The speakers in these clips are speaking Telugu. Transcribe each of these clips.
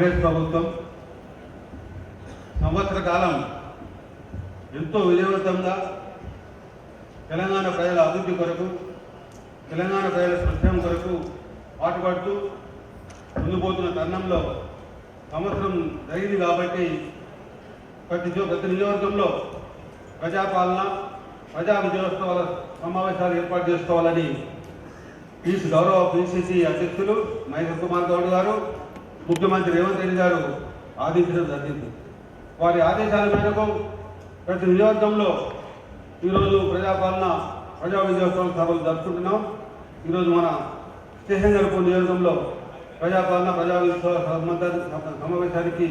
కాంగ్రెస్ ప్రభుత్వం సంవత్సర కాలం ఎంతో విజయవంతంగా తెలంగాణ ప్రజల అభివృద్ధి కొరకు తెలంగాణ ప్రజల సంక్షేమం కొరకు పాటుపడుతూ ముందుపోతున్న తరుణంలో సంవత్సరం జరిగింది కాబట్టి ప్రతి ప్రతి నియోజకవర్గంలో ప్రజాపాలన ప్రజా విజయోత్సవాల సమావేశాలు ఏర్పాటు చేసుకోవాలని పీసీ గౌరవ పిసిసి అధ్యక్షులు మహేశ్వర్ కుమార్ గౌడ్ గారు ముఖ్యమంత్రి రేవంత్ రెడ్డి గారు ఆదేశించడం జరిగింది. వారి ఆదేశాల మేరకు ప్రతి నియోజకంలో ఈరోజు ప్రజాపాలన ప్రజా విజయోత్సవం సభలు జరుపుకుంటున్నాం. ఈరోజు మన స్టేషన్ గడుపు నియోజకంలో ప్రజాపాలన ప్రజా విజయోత్సవ సమావేశానికి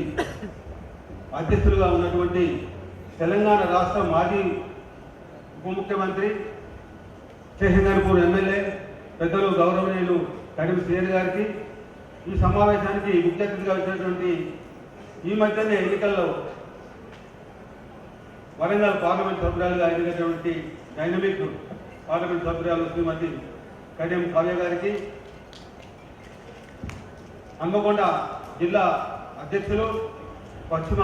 అధ్యక్షులుగా ఉన్నటువంటి తెలంగాణ రాష్ట్ర మాజీ ఉప ముఖ్యమంత్రి శేషంగారిపూర్ ఎమ్మెల్యే పెద్దలు గౌరవనీయులు కడిమి శ్రీహరి గారికి ఈ సమావేశానికి ముఖ్య అతిథిగా వచ్చినటువంటి ఈ మధ్యనే ఎన్నికల్లో వరంగల్ పార్లమెంట్ సభ్యురాలుగా ఎన్నికైనటువంటి డైనమిక్ పార్లమెంట్ సభ్యురాలు శ్రీమతి కడియం కావ్య గారికి అంగకొండ జిల్లా అధ్యక్షులు పశ్చిమ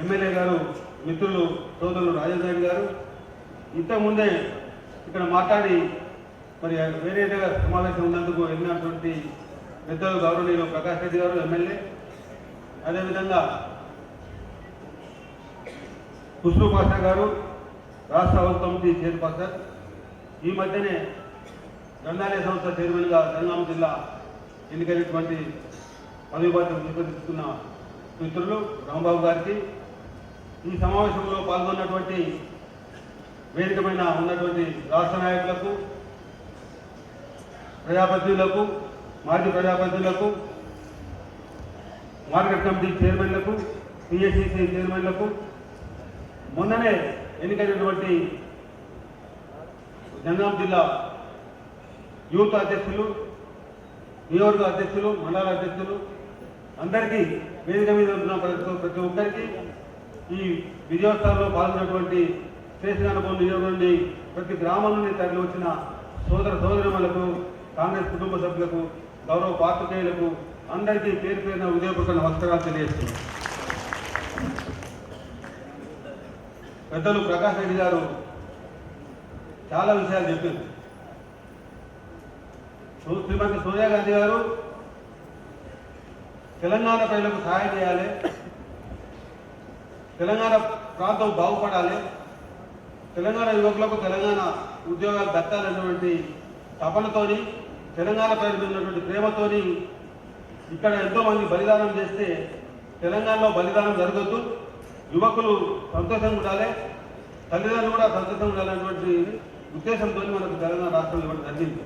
ఎమ్మెల్యే గారు మిత్రులు సోదరులు రాజేంద్ర గారు. ఇంతకుముందే ఇక్కడ మాట్లాడి మరి వేరే సమావేశం ఉన్నందుకు వెళ్ళినటువంటి పెద్దలు గౌరవనీయులు ప్రకాష్ రెడ్డి గారు ఎమ్మెల్యే. అదేవిధంగా ఖుష్బు పాషా గారు రాష్ట్ర హౌస్ కమిటీ చైర్పర్సన్. ఈ మధ్యనే గ్రంథాలయ సంస్థ చైర్మన్గా తెలంగాణ జిల్లా ఎన్నికైనటువంటి పదవి బాధ్యత స్వీకరిస్తున్న మిత్రులు రాంబాబు గారికి. ఈ సమావేశంలో పాల్గొన్నటువంటి వేదికమైన ఉన్నటువంటి రాష్ట్ర నాయకులకు ప్రజాప్రతినిధులకు మాజీ ప్రజాప్రతినిధులకు మార్కెట్ కమిటీ చైర్మన్లకు పిఎస్సిసి చైర్మన్లకు మొన్ననే ఎన్నికైనటువంటి జనగాం జిల్లా యూత్ అధ్యక్షులు నియోజక అధ్యక్షులు మండల అధ్యక్షులు అందరికీ వేదిక మీద ఉన్న ప్రతి ప్రతి ఒక్కరికి ఈ విజయోత్సవంలో పాల్గొన్నటువంటి శేషగానపూర్ నియోజకం నుండి ప్రతి గ్రామం నుండి తరలి వచ్చిన సోదర సోదరులకు కాంగ్రెస్ కుటుంబ సభ్యులకు గౌరవ పాత్రికేయులకు అందరికీ పేరు పేరున ఉదయపూర్వక నమస్కారాలు తెలియజేస్తున్నాను పెద్దలు ప్రకాష్ రెడ్డి గారు చాలా విషయాలు చెప్పారు. శ్రీమతి సోనియా గాంధీ గారు తెలంగాణ ప్రజలకు సహాయం చేయాలి. తెలంగాణ ప్రాంతం బాగుపడాలి. తెలంగాణ యువకులకు తెలంగాణ ఉద్యోగాలు దక్కాలన్నటువంటి తపనతోని తెలంగాణ ప్రజలు ఉన్నటువంటి ప్రేమతోని ఇక్కడ ఎంతో మంది బలిదానం చేస్తే తెలంగాణలో బలిదానం జరగద్దు. యువకులు సంతోషంగా ఉండాలి. తల్లిదండ్రులు కూడా సంతోషంగా ఉండాలనేటువంటి ఉద్దేశంతో మనకు తెలంగాణ రాష్ట్రం ఇవ్వడం జరిగింది.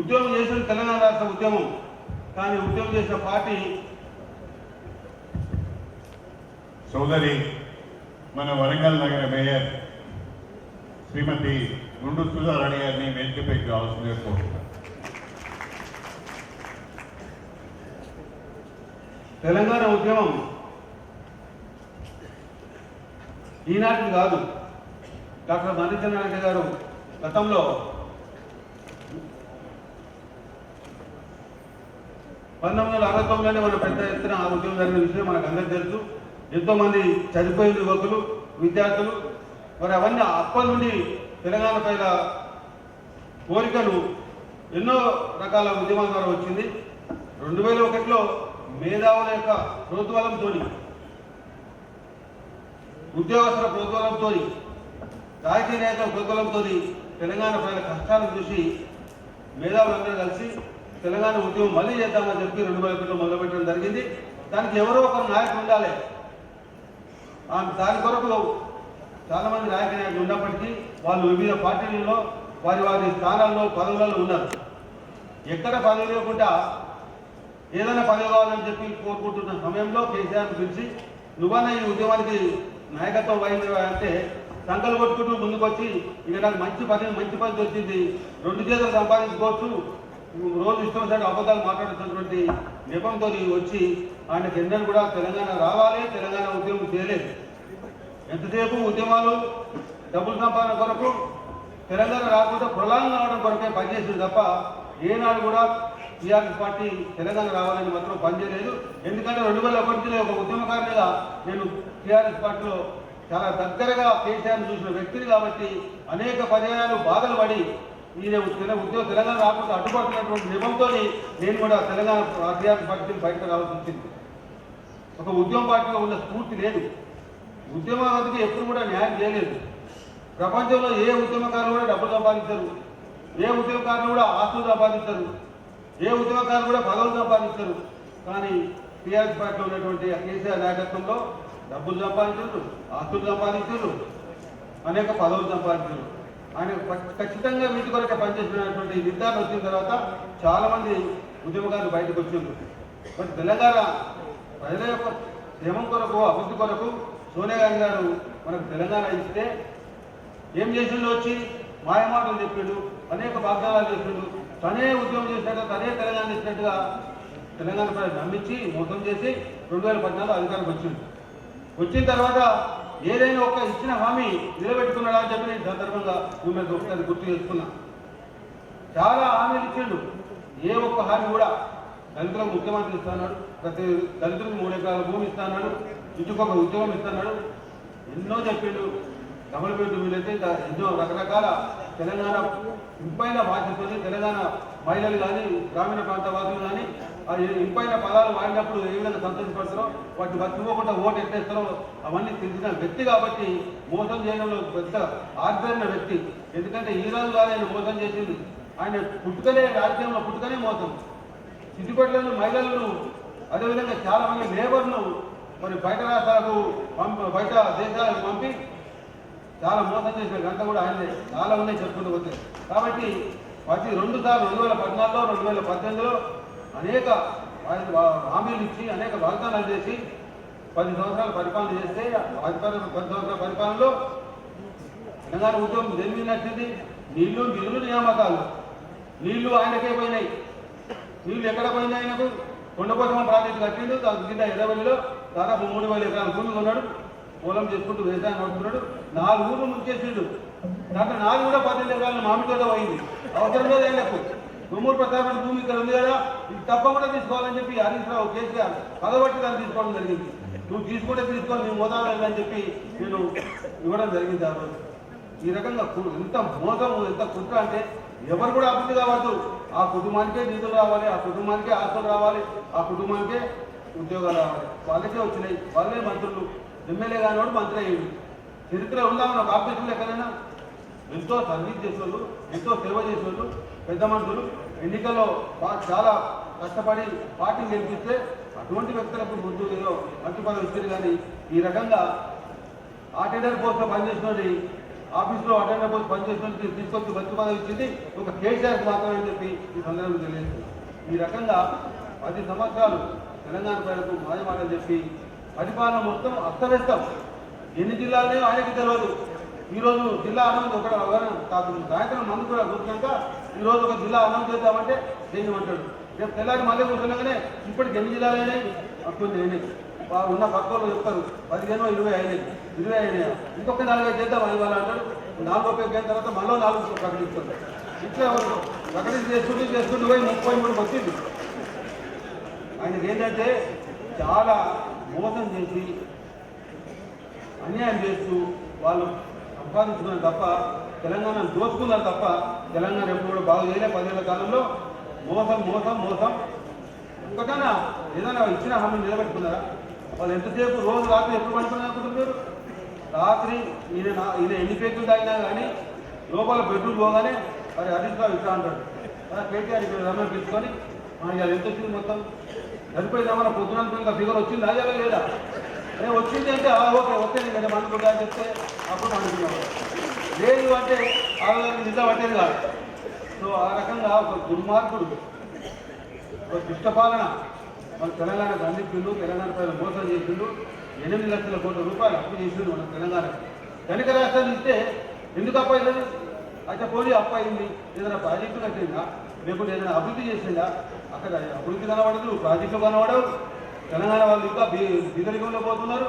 ఉద్యోగం చేసిన తెలంగాణ రాష్ట్ర ఉద్యమం. కానీ ఉద్యోగం చేసిన పార్టీ సోదరి మన వరంగల్ నగర మేయర్ శ్రీమతి గుండు సుధారాణి గారిని వేదికపైకి రావాల్సిందిగా కోరుతున్నాను. తెలంగాణ ఉద్యమం ఈనాటిది కాదు. డాక్టర్ మధుచంద్రారెడ్డి గారు గతంలో పంతొమ్మిది వందల అరవై తొమ్మిదిలోనే మన పెద్ద ఎత్తున ఆ ఉద్యమం జరిగిన విషయం మనకు అందరికీ తెలుసు. ఎంతో మంది చనిపోయిన యువకులు విద్యార్థులు మరి అవన్నీ అప్పటి నుండి తెలంగాణ పైన కోరికలు ఎన్నో రకాల ఉద్యమాల ద్వారా వచ్చింది. రెండు వేల ఒకటిలో మేధావుల యొక్క ప్రోద్బలంతో ఉద్యోగస్తుల ప్రోద్బలంతో రాజకీయ నాయకుల ప్రోద్బలంతో తెలంగాణ ప్రజల కష్టాలను చూసి మేధావులందరూ కలిసి తెలంగాణ ఉద్యమం మళ్ళీ చేద్దామని చెప్పి రెండు వేల ఒకటిలో మొదలుపెట్టడం జరిగింది. దానికి ఎవరో ఒకరు నాయకులు ఉండాలి. దాని కొరకు చాలా మంది నాయకులు ఉన్నప్పటికీ వాళ్ళు వివిధ పార్టీలలో వారి వారి స్థానాల్లో పదవులలో ఉన్నారు. ఎక్కడ పదవి లేకుండా ఏదైనా పదవి కావాలని చెప్పి కోరుకుంటున్న సమయంలో కేసీఆర్ పిలిచి నువ్వన్న ఈ ఉద్యమానికి నాయకత్వం వహించవా అంటే సంకలు కొట్టుకుంటూ ముందుకొచ్చి ఇక నాకు మంచి పని మంచి పని వచ్చింది రెండు చేతులు సంపాదించుకోవచ్చు. రోజు ఇష్టం వచ్చినట్టు అబద్ధాలు మాట్లాడుతున్నటువంటి నెపంతో వచ్చి ఆయన ఎన్నడూ కూడా తెలంగాణ రావాలి తెలంగాణ ఉద్యమం చేయలేదు. ఎంతసేపు ఉద్యమాలు డబ్బులు సంపాదన కొరకు తెలంగాణ రాకుండా ప్రొలాంగ్ అవడం కొరకే పనిచేసింది తప్ప ఏనాడు కూడా టీఆర్ఎస్ పార్టీ తెలంగాణ రావాలని మాత్రం పనిచేయలేదు. ఎందుకంటే రెండు వేల ఒకటిలో ఒక ఉద్యమకారునిగా నేను టీఆర్ఎస్ పార్టీలో చాలా దగ్గరగా కేసీఆర్ చూసిన వ్యక్తిని కాబట్టి అనేక పర్యాయాలు బాధలు పడి ఈయన ఉద్యోగం తెలంగాణ రాకుండా అడ్డుపడుతున్నటువంటి నిబంతో నేను కూడా తెలంగాణ టీఆర్ఎస్ పార్టీ బయటకు రావాల్సి వచ్చింది. ఒక ఉద్యమ పార్టీలో ఉన్న స్ఫూర్తి లేదు. ఉద్యమవాదికి ఎప్పుడు కూడా న్యాయం చేయలేదు. ప్రపంచంలో ఏ ఉద్యమకారులు కూడా డబ్బులు సంపాదించరు. ఏ ఉద్యమకారులు కూడా ఆస్తులు సంపాదించరు. ఏ ఉద్యమకారులు కూడా పదవులు సంపాదించరు. కానీ టీఆర్ఎస్ పార్టీలో ఉన్నటువంటి కేసీఆర్ నాయకత్వంలో డబ్బులు సంపాదించారు ఆస్తులు సంపాదించారు అనేక పదవులు సంపాదించారు. ఆయన ఖచ్చితంగా వీటి కొరకే పనిచేసినటువంటి నిర్ధారణ వచ్చిన తర్వాత చాలామంది ఉద్యమకారులు బయటకు వచ్చిండ్రు. మరి తెలంగాణ ప్రజల యొక్క క్షేమం కొరకు అభివృద్ధి కొరకు సోనియా గాంధీ గారు మనకు తెలంగాణ ఇస్తే ఏం చేసిండు వచ్చి మాయమాటలు చెప్పిండు అనేక వాగ్దానాలు చేసిండు. తనే ఉద్యమం చేసినట్టుగా తనే తెలంగాణ ఇచ్చినట్టుగా తెలంగాణ ప్రజలు నమ్మించి మోసం చేసి రెండు వేల పద్నాలుగు అధికారికి వచ్చింది వచ్చిన తర్వాత ఏదైనా ఒక ఇచ్చిన హామీ నిలబెట్టుకున్నాడా అని చెప్పి నేను సందర్భంగా మిమ్మల్ని ఒకసారి గుర్తు చేసుకున్నా. చాలా హామీలు ఇచ్చిండు. ఏ ఒక్క హామీ కూడా దళితులకు ముఖ్యమంత్రి ఇస్తున్నాడు ప్రతి దళితులకు మూడు ఎకరాల భూమి ఇస్తున్నాడు ఇంటికొక ఉద్యోగం ఇస్తున్నాడు. ఎన్నో చెప్పిండు. డబుల్ బెడ్రూమ్ వీలైతే ఇంకా ఎన్నో రకరకాల తెలంగాణ ఇంపైన బాధ్యతలు తెలంగాణ మహిళలు కానీ గ్రామీణ ప్రాంత వాసులు కానీ ఇంపైన పదాలు వాడినప్పుడు ఏ విధంగా సంతోషపడతారో వాటిని మర్చిపోకుండా ఓటు ఎట్టేస్తారో అవన్నీ తెలిసిన వ్యక్తి కాబట్టి మోసం చేయడంలో పెద్ద ఆశ్చర్యమైన వ్యక్తి. ఎందుకంటే ఈ రోజు కాదు ఆయన మోసం చేసింది ఆయన పుట్టుకనే రాజ్యంలో పుట్టుకనే మోసం. సిద్దిపేటలో మహిళలను అదేవిధంగా చాలా మంది లేబర్ను మరి బయట రాష్ట్రాలకు బయట దేశాలకు పంపి చాలా మోసం చేసిన గంట కూడా ఆయనే చాలా ఉన్నాయి చెప్పుకుంటూ పోతే. కాబట్టి ప్రతి రెండు సార్లు రెండు వేల పద్నాలుగులో రెండు వేల పద్దెనిమిదిలో అనేక ఆయన హామీలు ఇచ్చి అనేక వాగ్దానాలు చేసి పది సంవత్సరాలు పరిపాలన చేస్తే పది సంవత్సరాల పరిపాలనలో తెలంగాణ ఉద్యమం దేని నీళ్ళు నిధులు నియామకాలు. నీళ్ళు ఆయనకే పోయినాయి. నీళ్ళు ఎక్కడ పోయినాయి ఆయనకు? కొండపోసం ప్రాజెక్టు కట్టిండు దాని కింద ఎర్రవల్లిలో దాదాపు మూడు వేల ఎకరాల భూమి ఉన్నాడు. పొలం చేసుకుంటూ వ్యవసాయం నడుపుతున్నాడు. నాలుగు ఊర్లు ముంచేసిండు దాంట్లో నాలుగు కూడా పద్దెనిమిది ఎకరాల మామిడి తోట పోయింది. అవసరం లేదు ఆయనకు. గుమ్మూరు ప్రతాప్ భూమి ఇక్కడ ఉంది కదా. ఇది తప్పకుండా తీసుకోవాలని చెప్పి హరీష్ రావు కేసీఆర్ పదబట్టి దాన్ని తీసుకోవడం జరిగింది. నువ్వు తీసుకుంటే తీసుకోవాలి నువ్వు మోదాలని అని చెప్పి నేను ఇవ్వడం జరిగింది ఆ రోజు. ఈ రకంగా ఎంత మోసం ఎంత కుట్ర అంటే ఎవరు కూడా అభివృద్ధి కావద్దు. ఆ కుటుంబానికే నిధులు రావాలి ఆ కుటుంబానికే ఆస్తులు రావాలి ఆ కుటుంబానికే ఉద్యోగాలు రావాలి. వాళ్ళకే వచ్చినాయి. వాళ్ళే మంత్రులు. ఎమ్మెల్యే కానివాడు మంత్రి అయ్యింది చరిత్ర ఉందా మన బాప్తిస్టులు ఎక్కడైనా? ఎంతో సర్వీస్ చేసేవాళ్ళు ఎంతో సేవ చేసేవాళ్ళు పెద్ద మనుషులు. ఎన్నికల్లో చాలా కష్టపడి పార్టీ గెలిపిస్తే అటువంటి వ్యక్తులకు ముందు ఏదో మంచి పదవి ఇచ్చారు కానీ ఈ రకంగా అటెండర్ పోస్ట్లో పనిచేసినోడి ఆఫీస్లో అటెండర్ పోస్ట్ పనిచేసినోడికి తీసుకొచ్చి మంచి పదవి ఇచ్చింది ఒక కేసీఆర్ మాత్రమే అని చెప్పి ఈ సందర్భంగా తెలియజేస్తుంది ఈ రకంగా పది సంవత్సరాలు తెలంగాణ ప్రజలకు మాయమాటలు చెప్పి పరిపాలన మొత్తం అస్తవ్యస్తం. ఎన్ని జిల్లాలనే ఆయనకి తెలియదు ఈ రోజు జిల్లా అనౌన్స్ ఒక కాదు. సాయంత్రం మందు కూడా కూర్చున్నాక ఈ రోజు ఒక జిల్లా అనౌన్స్ చేద్దామంటే చేయమంటాడు రేపు తెల్లారి మళ్ళీ కూర్చున్నాకనే ఇప్పటికి ఎన్ని జిల్లాలు అయినాయి? కొన్ని అయినాయి. వా- ఉన్న పక్క వాళ్ళు చెప్తారు పదిహేను ఇరవై అయినాయి. ఇరవై అయినాయి? ఇంకొక నాలుగైదు చేద్దాం అది వాళ్ళు అంటాడు నాలుగో పేరు అయిన తర్వాత మళ్ళీ నాలుగు ప్రకటిస్తారు. ఇట్లా ప్రకటించి చేస్తుంటే చేసుకుంటూ పోయి ముప్పై మూడు వచ్చింది. ఆయన ఏంటంటే చాలా మోసం చేసి అన్యాయం చేస్తూ వాళ్ళు సంపాదించుకున్నారు తప్ప తెలంగాణను దోచుకున్నారు తప్ప తెలంగాణ ఎప్పుడు కూడా బాగా చేయలే. పదేళ్ళ కాలంలో మోసం మోసం మోసం. ఒక్కటైనా ఏదైనా ఇచ్చిన హామీ నిలబెట్టుకున్నారా? వాళ్ళు ఎంతసేపు రోజు రాత్రి ఎప్పుడు పడుకున్నారు అనుకుంటున్నారు రాత్రి ఈయన నా- ఈయన ఎన్ని పేర్లు తాగినా కానీ లోపల బెడ్రూమ్ పోగానే మరి హరీష్ రావు ఇట్లా అంటాడు. కేటీఆర్ ఇక్కడ రమ్మని పిలుచుకొని "ఆ, ఇవాళ ఎంత వచ్చింది మొత్తం? సరిపోయిందా? మన పొద్దున ఇంకా ఫిగర్ వచ్చిందా? లేదా లేదా? వచ్చింది అంటే ఓకే ఓకే నేను ఇక్కడ అనుకుంటా అని చెప్తే అప్పుడు అనుకున్నాను లేదు అంటే ఆ రోజు నిద్ర పట్టేది కాదు. సో ఆ రకంగా ఒక దుర్మార్గుడు ఒక దుష్టపాలన మన తెలంగాణ అందించిండు తెలంగాణ ప్రజలు మోసం చేసిండు ఎనిమిది లక్షల కోట్ల రూపాయలు అప్పు చేసిండు మన తెలంగాణ ధనిక రాష్ట్రాలు ఇస్తే ఎందుకు అప్పు అయింది అయితే పోనీ అప్పు అయింది. ఏదైనా ప్రాజెక్టు కట్టిందా? లేకుంటే ఏదైనా అభివృద్ధి చేసిందా? అక్కడ అభివృద్ధి కనబడదు ప్రాజెక్టులు కనబడవు. తెలంగాణ వాళ్ళు ఇంకా బీ- బీదరికంలో పోతున్నారు.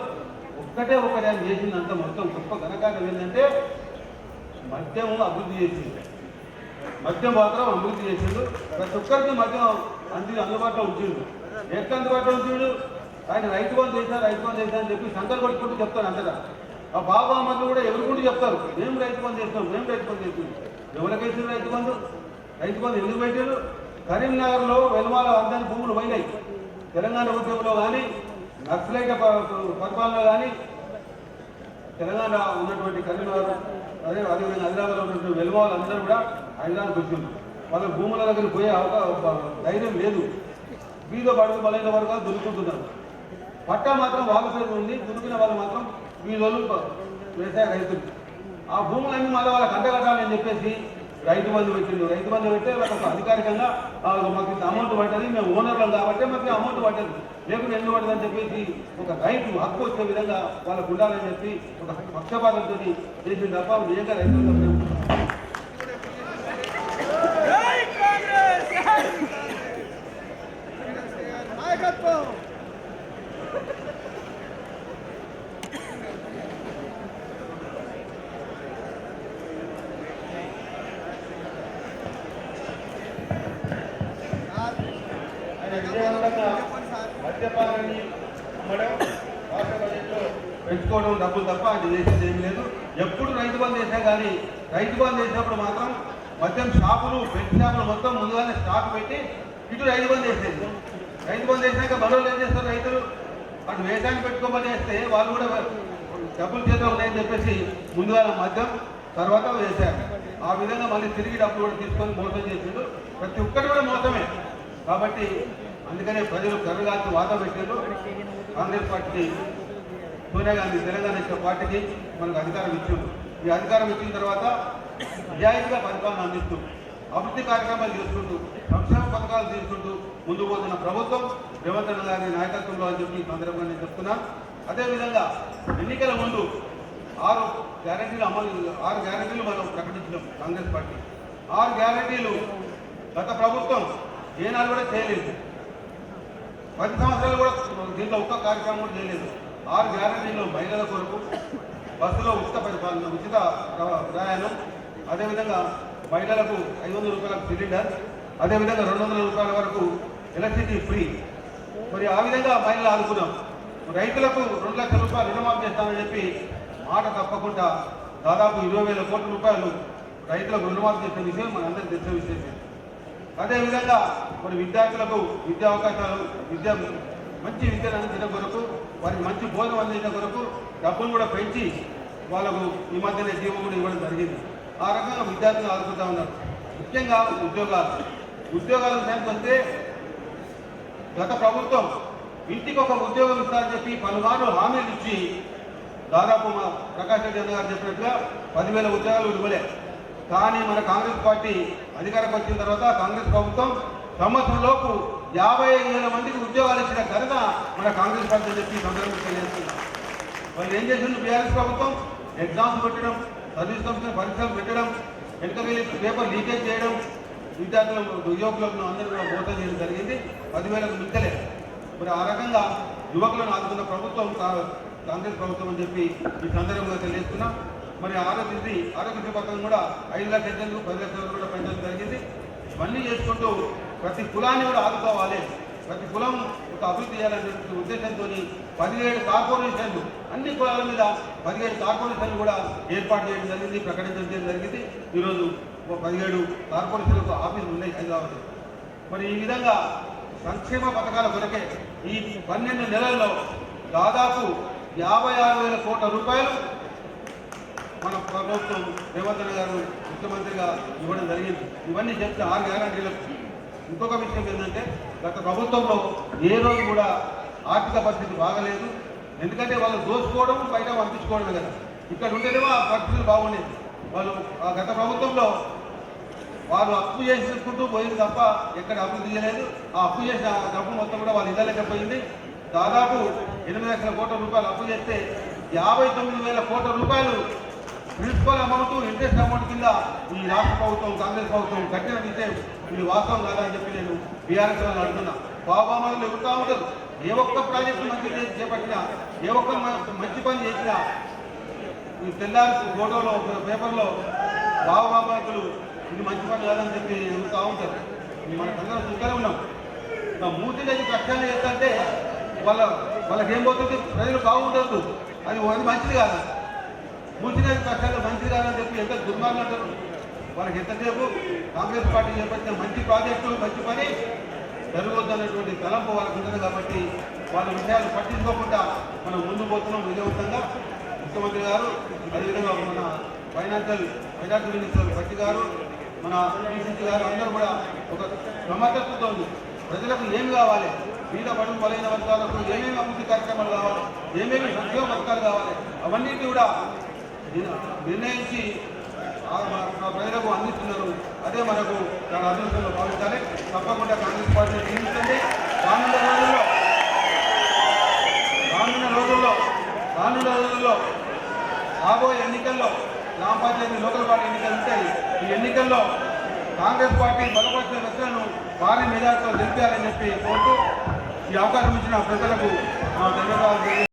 ఒక్కటే ఒక్కటే ఆయన చేసింది అంత మొత్తం గొప్ప ఘనకార్యం ఏంటంటే మద్యము అభివృద్ధి చేసింది. మద్యం మాత్రం అభివృద్ధి చేసిండు. ప్రతి ఒక్కరికి మద్యం అంది అందుబాటులో ఉంచిండు ఎక్కడ అందుబాటులో ఉంచిండు ఆయన రైతు బంధు చేశారు రైతు బంధు చేశారు అని చెప్పి సంకల్ కొట్టుకుంటూ చెప్తారు అంతటా ఆ బాబా అమ్మలు కూడా ఎదుర్కొంటూ చెప్తారు. మేము రైతు బంధు చేస్తాం మేము రైతు బంధు చేస్తున్నాం ఎవరికైతే రైతు బంధు? రైతు బంధు ఎందుకు పెట్టారు కరీంనగర్లో వెలుమాల అందరి భూములు పోయినాయి. తెలంగాణ ఉద్యమంలో కానీ నక్సలైట ప- పరిపాలనలో కానీ తెలంగాణ ఉన్నటువంటి కరీంనగర్ అదే అదేవిధంగా హైదరాబాద్లో ఉన్నటువంటి వెలువాళ్ళు అందరూ కూడా హైదరాబాద్ వచ్చింది వాళ్ళ భూముల దగ్గర పోయే అవకాశం ధైర్యం లేదు. బీద పడుతు బలైన వరకు దొరుకుతున్నారు పట్టా మాత్రం వాళ్ళ పేరు ఉంది. దొరికిన వాళ్ళు మాత్రం వీళ్ళు వ్యవసాయ రైతులు. ఆ భూములన్నీ మళ్ళీ వాళ్ళకి అంటగట్టాలని చెప్పేసి రైతు బంధు పెట్టిండు. రైతు బంధు పెడితే వాళ్ళకి అధికారికంగా మాకు ఇంత అమౌంట్ పట్టదు మేము ఓనర్లం కాబట్టి మాకు అమౌంట్ పట్టదు లేకుండా ఎందుకు పడదని చెప్పేసి ఒక రైతు హక్కు వచ్చే విధంగా వాళ్ళకు ఉండాలని చెప్పి ఒక పక్షపాతంతో చేసిన తప్ప నిజంగా రైతులు జై కాంగ్రెస్ నాయకత్వం ఆయన విజయవంతంగా మద్యపానాన్ని అమ్మడం రాష్ట్ర బడ్జెట్లో డబ్బులు తప్ప అది చేసేది ఏమీ లేదు. ఎప్పుడు రైతు బంద్ చేసినా కానీ రైతు బంద్ చేసినప్పుడు మాత్రం మద్యం షాపులు పెట్టి షాపులు మొత్తం ముందుగానే స్టాక్ పెట్టి ఇటు రైతు బంద్ చేసేది. రైతు బంద్ చేసినాక మనోళ్ళు ఏం చేస్తారు రైతులు? అటు వేసాన్ని పెట్టుకోమని చేస్తే వాళ్ళు కూడా డబ్బులు చేతిలో ఉన్నాయని చెప్పేసి ముందుగా మద్యం తర్వాత వేశారు ఆ విధంగా మళ్ళీ తిరిగి డబ్బులు కూడా తీసుకొని మోసం చేసిండు ప్రతి ఒక్కటి కూడా మోసమే. కాబట్టి అందుకనే ప్రజలు కర్రగాల్చి వాత పెట్టారు కాంగ్రెస్ పార్టీ సోనియా గాంధీ తెలంగాణ ఇచ్చిన పార్టీకి మనకు అధికారం ఇచ్చింది ఈ అధికారం ఇచ్చిన తర్వాత నిజాయితీగా పరిపాలన అందిస్తూ అభివృద్ధి కార్యక్రమాలు చేసుకుంటూ సంక్షేమ పథకాలు తీసుకుంటూ ముందుకు పోతున్న ప్రభుత్వం రేవంత్ రెడ్డి గారి నాయకత్వంలో అని చెప్పి సందర్భంగా నేను చెప్తున్నాను అదేవిధంగా ఎన్నికల ముందు ఆరు గ్యారంటీలు అమలు ఆరు గ్యారంటీలు మనం ప్రకటించినాం కాంగ్రెస్ పార్టీ. ఆరు గ్యారంటీలు గత ప్రభుత్వం ఏనాడు కూడా చేయలేదు. పది సంవత్సరాలు కూడా దీంట్లో ఒక్క కార్యక్రమం కూడా చేయలేదు. ఆరు గ్యారంటీలు మహిళల కొరకు బస్సులో ఉచిత పరిపాలన ఉచిత ప్రయాణం అదేవిధంగా మహిళలకు ఐదు వందల రూపాయలకు సిలిండర్ అదేవిధంగా రెండు వందల రూపాయల వరకు ఎలక్ట్రిసిటీ ఫ్రీ. మరి ఆ విధంగా మహిళలు ఆదుకున్నాం. రైతులకు రెండు లక్షల రూపాయలు రుణమాఫీ చేస్తామని చెప్పి మాట తప్పకుండా దాదాపు ఇరవై వేల కోట్ల రూపాయలు రైతులకు రుణమాఫీ చేసిన విషయం మనందరికీ తెలిసిన విషయం అదేవిధంగా మరి విద్యార్థులకు విద్యా అవకాశాలు విద్యా మంచి విద్యను అందించడం కొరకు వారికి మంచి భోజనం అందించడం కొరకు డబ్బులు కూడా పెంచి వాళ్ళకు ఈ మధ్యనే జీవం కూడా ఇవ్వడం జరిగింది. ఆ రకంగా విద్యార్థులు ఆదుకుంటా ఉన్నారు. ముఖ్యంగా ఉద్యోగాలు. ఉద్యోగాల విషయానికి వస్తే గత ప్రభుత్వం ఇంటికి ఒక ఉద్యోగం ఇస్తారని చెప్పి పలుమార్లు హామీలు ఇచ్చి దాదాపు మా ప్రకాష్ రెడ్డి అన్న గారు చెప్పినట్టుగా పదివేల ఉద్యోగాలు ఇవ్వలే. కానీ మన కాంగ్రెస్ పార్టీ అధికారంకి వచ్చిన తర్వాత కాంగ్రెస్ ప్రభుత్వం సంవత్సరంలోపు యాభై ఐదు వేల మందికి ఉద్యోగాలు ఇచ్చిన ఘనత మన కాంగ్రెస్ పార్టీ చెప్పి సందర్భంగా తెలియజేస్తున్నాం. వాళ్ళు ఏం చేసింది బీఆర్ఎస్ ప్రభుత్వం? ఎగ్జామ్స్ పెట్టడం సర్వీస్ కంపెనీ పరీక్షలు పెట్టడం వెనుక వెళ్ళి పేపర్ లీకేజ్ చేయడం విద్యార్థులను ఉద్యోగులను అందరూ కూడా మోసం చేయడం జరిగింది. పదివేలకు మించలే. మరి ఆ రకంగా యువకులను ఆదుకున్న ప్రభుత్వం కా- కాంగ్రెస్ ప్రభుత్వం అని చెప్పి ఈ సందర్భంగా తెలియజేస్తున్నాం. మరి ఆరోగ్యశ్రీ ఆరోగ్యశ్రీ పథకం కూడా ఐదు లక్షల పది లక్షలు కూడా పెంచడం జరిగింది. ఇవన్నీ చేసుకుంటూ ప్రతి కులాన్ని కూడా ఆదుకోవాలి. ప్రతి కులం ఒక అభివృద్ధి చేయాలనేటువంటి ఉద్దేశంతో పదిహేడు కార్పొరేషన్లు అన్ని కులాల మీద పదిహేడు కార్పొరేషన్లు కూడా ఏర్పాటు చేయడం జరిగింది ప్రకటించడం జరిగింది. ఈరోజు పదిహేడు కార్పొరేషన్లకు ఆఫీసులు ఉన్నాయి హైదరాబాద్ మరి ఈ విధంగా సంక్షేమ పథకాల కొరకే ఈ పన్నెండు నెలల్లో దాదాపు యాభై ఆరు వేల కోట్ల రూపాయలు మన ప్రభుత్వం రేవంత్ రెడ్డి గారు ముఖ్యమంత్రిగా ఇవ్వడం జరిగింది. ఇవన్నీ చెప్తే ఆరు గ్యారంటీలకు ఇంకొక విషయం ఏంటంటే గత ప్రభుత్వంలో ఏ రోజు కూడా ఆర్థిక పరిస్థితి బాగలేదు. ఎందుకంటే వాళ్ళు దోచుకోవడం బయట పంపించుకోవడమే కదా. ఇక్కడ ఉంటేనేమో ఆ పరిస్థితులు బాగుండేది వాళ్ళు ఆ గత ప్రభుత్వంలో వాళ్ళు అప్పు చేసుకుంటూ పోయింది తప్ప ఎక్కడ అభివృద్ధి చేయలేదు. ఆ అప్పు చేసిన డబ్బు మొత్తం కూడా వాళ్ళు ఇళ్ళకే పోయింది దాదాపు ఎనిమిది లక్షల కోట్ల రూపాయలు అప్పు చేస్తే యాభై తొమ్మిది వేల కోట్ల రూపాయలు ప్రిన్సిపల్ అమౌంట్ ఇంట్రెస్ట్ అమౌంట్ కింద ఈ రాష్ట్ర ప్రభుత్వం కాంగ్రెస్ ప్రభుత్వం కట్టిన విషయం ఇది వాస్తవం కాదా అని చెప్పి నేను బీఆర్ఎస్ వాళ్ళు అడుగుతున్నా. బాబామాలు ఎగురుతూ ఉంటారు ఏ ఒక్క ప్రాజెక్టు మంచి చేపట్టినా ఏ ఒక్క మంచి పని చేసినా ఈ తెల్లారి ఫోటోలో పేపర్లో బాబాబాకులు ఇది మంచి పని కాదని చెప్పి ఎదుగుతూ ఉంటారు ఇది మన అందరం చూస్తూనే ఉన్నాం. ఇంకా మూర్తి నది కష్టాలు చేస్తుంటే వాళ్ళ వాళ్ళకి ఏం పోతుంది? ప్రజలు బాగుండదు అది అది మంచిది కాదు. మూర్తి నది కష్టాలు మంచిది కాదని చెప్పి ఎంత దుర్మార్గం అంటారు? మనకి ఎంతసేపు కాంగ్రెస్ పార్టీ చేపట్టిన మంచి ప్రాజెక్టులు మంచి పని. జరగొద్దనేటువంటి తలంపు వాళ్ళకు ఉంటుంది కాబట్టి వాళ్ళ విషయాలు పట్టించుకోకుండా మనం ముందు పోతున్నాం విజయవంతంగా ముఖ్యమంత్రి గారు అదేవిధంగా మన ఫైనాన్షియల్ ఫైనాన్స్ మినిస్టర్ భట్టి గారు మన పిసిసి గారు అందరూ కూడా ఒక సమర్థతతో ఉంది. ప్రజలకు ఏం కావాలి? మీద పడుగు బలైన వర్గాలకు ఏమేమి అభివృద్ధి కార్యక్రమాలు కావాలి? ఏమేమి సంక్షేమ పథకాలు కావాలి? అవన్నీ కూడా నిర్ణయించి ప్రజలకు అందిస్తున్నారు అదే మనకు చాలా అదృష్టంలో భావించాలి తప్పకుండా కాంగ్రెస్ పార్టీ నియమించండి రానున్న రోజుల్లో రానున్న రోజుల్లో రానున్న రోజుల్లో రాబోయే ఎన్నికల్లో గ్రామ పంచాయతీ లోకల్ పార్టీ ఎన్నికలు ఉంటాయి ఈ ఎన్నికల్లో కాంగ్రెస్ పార్టీ బలపరిచిన వ్యక్తులను భారీ మెజార్టీలో గెలిపారని చెప్పి కోరుతూ ఈ అవకాశం ఇచ్చిన ప్రజలకు మా ధన్యవాదాలు.